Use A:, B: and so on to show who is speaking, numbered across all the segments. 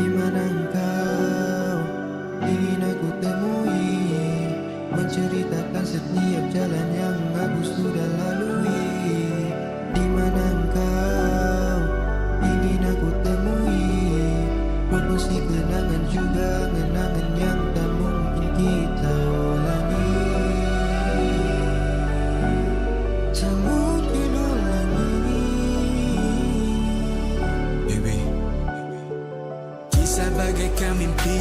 A: Di mana engkau? Ingin aku temui Menceritakan setiap jalan yang aku sudah lalui. Di mana engkau? Ingin aku temui Berkongsi kenangan juga kenangan yang tak mungkin kita
B: bagaikan mimpi.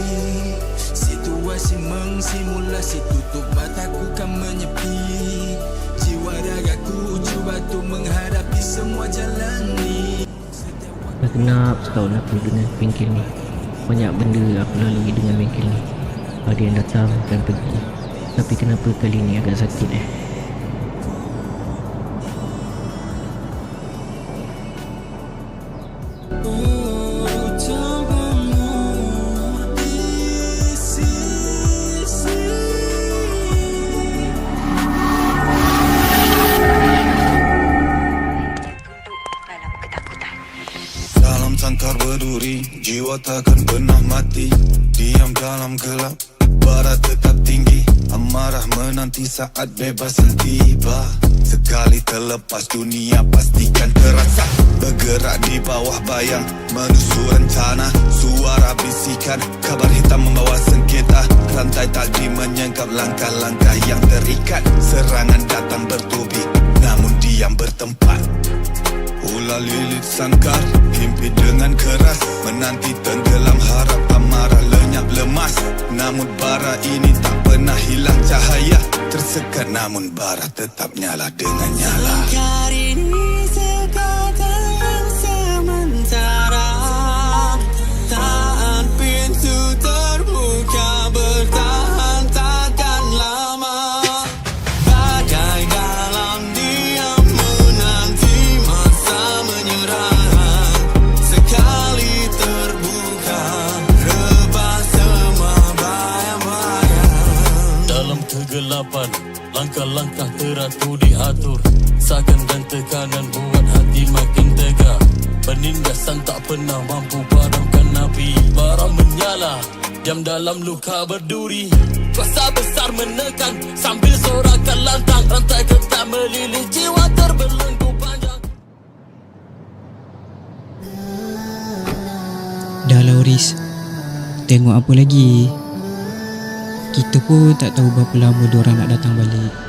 B: Situasi mengsimulasi Tutup mataku kan menyepi. Jiwa ragaku cuba tu menghadapi semua jalan ni.
C: Dah kenap setahun aku dengan bengkel ni. Banyak benda aku lalui dengan bengkel ni. Ada yang datang dan pergi. Tapi kenapa kali ni agak sakit eh
D: Jiwa takkan pernah mati. Diam dalam gelap Barat tetap tinggi. Amarah menanti saat bebas tiba. Sekali terlepas dunia pastikan terasa. Bergerak di bawah bayang Menusu rencana. Suara bisikan Kabar hitam membawa sengketa. Rantai takdir menyengkap langkah-langkah yang terikat. Serangan datang bertubi Namun diam bertempat. Ular lilit sangkar Himpi dengan keras Menanti tenggelam harap amarah lenyap lemas. Namun bara ini tak pernah hilang cahaya. Tersekat namun bara tetap nyala dengan nyala.
B: Kali ini
E: kegelapan Langkah-langkah teratur diatur. Sakan dan tekanan buat hati makin tegak Penindasan tak pernah mampu padamkan api. Bara menyala Diam dalam luka berduri. Kuasa besar menekan Sambil sorakan lantang. Rantai ketat melilit jiwa terbelenggu panjang.
F: Dah lah Tengok apa lagi Kita pun tak tahu berapa lama diorang nak datang balik